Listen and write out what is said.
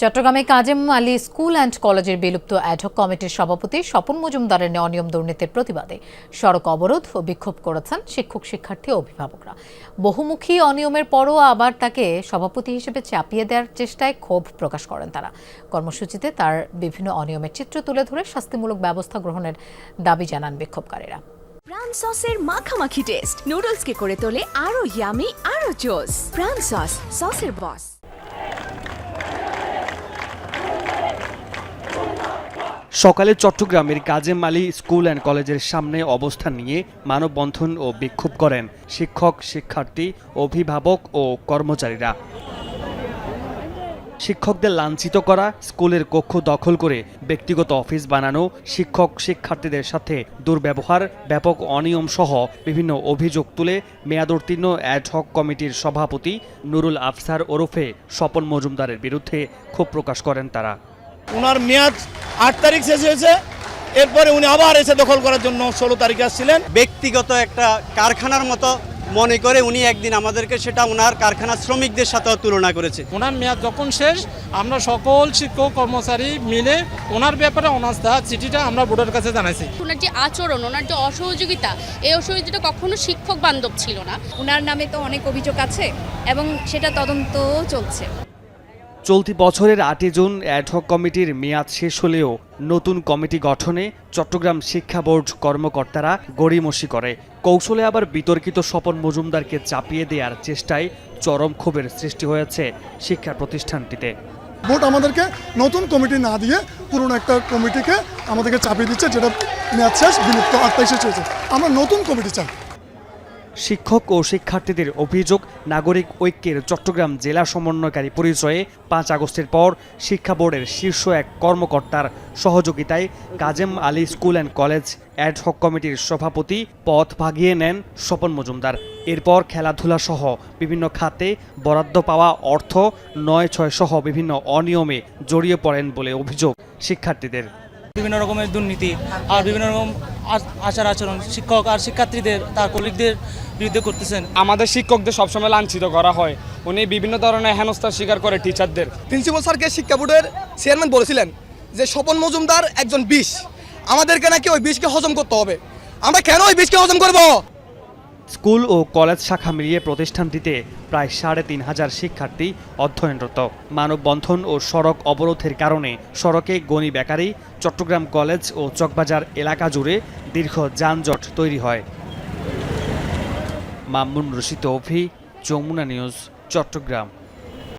চট্টগ্রামে Kazem Ali school and কলেজের বিলুপ্ত অ্যাডহক কমিটির সভাপতি স্বপন মজুমদারের অনিয়ম দুর্নীতির প্রতিবাদে সড়ক অবরোধ ও বিক্ষোভ করেছেন শিক্ষক শিক্ষার্থী অভিভাবকরা। বহুমুখী অনিয়মের পরও আবার তাকে সভাপতি হিসেবে চাপিয়ে দেওয়ার চেষ্টায় ক্ষোভ প্রকাশ করেন তারা। কর্মসূচিতে তার বিভিন্ন অনিয়মের চিত্র তুলে ধরে শাস্তিমূলক ব্যবস্থা গ্রহণের দাবি জানান বিক্ষোভকারীরা। প্রাণ সসের মাখামাখি টেস্ট নুডলসকে করে তোলে আরও ইয়ামি আরও জোস প্রাণ সস সসের বস সকালে চট্টগ্রামের কাজেম আলী স্কুল অ্যান্ড কলেজের সামনে অবস্থান নিয়ে মানববন্ধন ও বিক্ষোভ করেন শিক্ষক, শিক্ষার্থী, অভিভাবক ও কর্মচারীরা। শিক্ষকদের লাঞ্ছিত করা, স্কুলের কক্ষ দখল করে ব্যক্তিগত অফিস বানানো, শিক্ষক, শিক্ষার্থীদের সাথে দুর্ব্যবহার, ব্যাপক অনিয়ম সহ বিভিন্ন অভিযোগ তুলে মেয়াদোত্তীর্ণ অ্যাডহক কমিটির সভাপতি নুরুল আফসার ওরফে স্বপন মজুমদারের বিরুদ্ধে ক্ষোভ প্রকাশ করেন তারা। ওনার মেয়াদ আট তারিখ শেষ হয়েছে। এরপরে উনি আবার এসে দখল করার জন্য ষোলো তারিখে আসছিলেন। ব্যক্তিগত একটা কারখানার মতো মনে করে উনি একদিন আমাদেরকে সেটা ওনার কারখানার শ্রমিকদের সাথেও তুলনা করেছে। ওনার মেয়াদ যখন শেষ আমরা সকল শিক্ষক কর্মচারী মিলে ওনার ব্যাপারে অনাস্থা চিঠিটা আমরা বোর্ডের কাছে জানাইছি। ওনার যে আচরণ ওনার যে অসহযোগিতা এই অসহযোগিতা কখনো শিক্ষক বান্ধব ছিল না। ওনার নামে তো অনেক অভিযোগ আছে এবং সেটা তদন্ত চলছে। চলতি বছরের আটই জুন অ্যাডহক কমিটির মেয়াদ শেষ হলেও নতুন কমিটি গঠনে চট্টগ্রাম শিক্ষা বোর্ড কর্মকর্তারা গড়িমসি করে। কৌশলে আবার বিতর্কিত স্বপন মজুমদারকে চাপিয়ে দেওয়ার চেষ্টায় চরম ক্ষোভের সৃষ্টি হয়েছে শিক্ষা প্রতিষ্ঠানটিতে। বোর্ড আমাদেরকে নতুন কমিটি না দিয়ে পুরনো একটা কমিটিকে আমাদেরকে চাপিয়ে দিচ্ছে, যেটা মেয়াদ শেষ, বিলুপ্ত আটটাই শেষ হয়েছে। আমরা নতুন কমিটি চাই। শিক্ষক ও শিক্ষার্থীদের অভিযোগ, নাগরিক ঐক্যের চট্টগ্রাম জেলা সমন্বয়কারী পরিচয়ে পাঁচ আগস্টের পর শিক্ষা বোর্ডের শীর্ষ এক কর্মকর্তার সহযোগিতায় Kazem Ali school and college ad hoc কমিটির সভাপতি পথ ভাগিয়ে নেন স্বপন মজুমদার। এরপর খেলাধুলা সহ বিভিন্ন খাতে বরাদ্দ পাওয়া অর্থ নয় ছয় সহ বিভিন্ন অনিয়মে জড়িয়ে পড়েন বলে অভিযোগ শিক্ষার্থীদের। বিভিন্ন রকমের দুর্নীতি আর বিভিন্ন রকম আচার আচরণ শিক্ষক আর শিক্ষার্থীদের তার কলিগদের বিরুদ্ধে করতেছেন। আমাদের শিক্ষকদের সবসময় লাঞ্ছিত করা হয়। উনি বিভিন্ন ধরনের হেনস্থার স্বীকার করে টিচারদের প্রিন্সিপাল স্যারকে শিক্ষা বোর্ডের চেয়ারম্যান বলেছিলেন যে স্বপন মজুমদার একজন বিষ। আমাদেরকে নাকি ওই বিষকে হজম করতে হবে। আমরা কেন ওই বিষকে হজম করব? স্কুল ও কলেজ শাখা মিলিয়ে প্রতিষ্ঠানটিতে প্রায় সাড়ে তিন হাজার শিক্ষার্থী অধ্যয়নরত। মানববন্ধন ও সড়ক অবরোধের কারণে সড়কে গণি বেকারি, চট্টগ্রাম কলেজ ও চকবাজার এলাকা জুড়ে দীর্ঘ যানজট তৈরি হয়। মামুন রশিদ অভি যমুনা নিউজ, চট্টগ্রাম।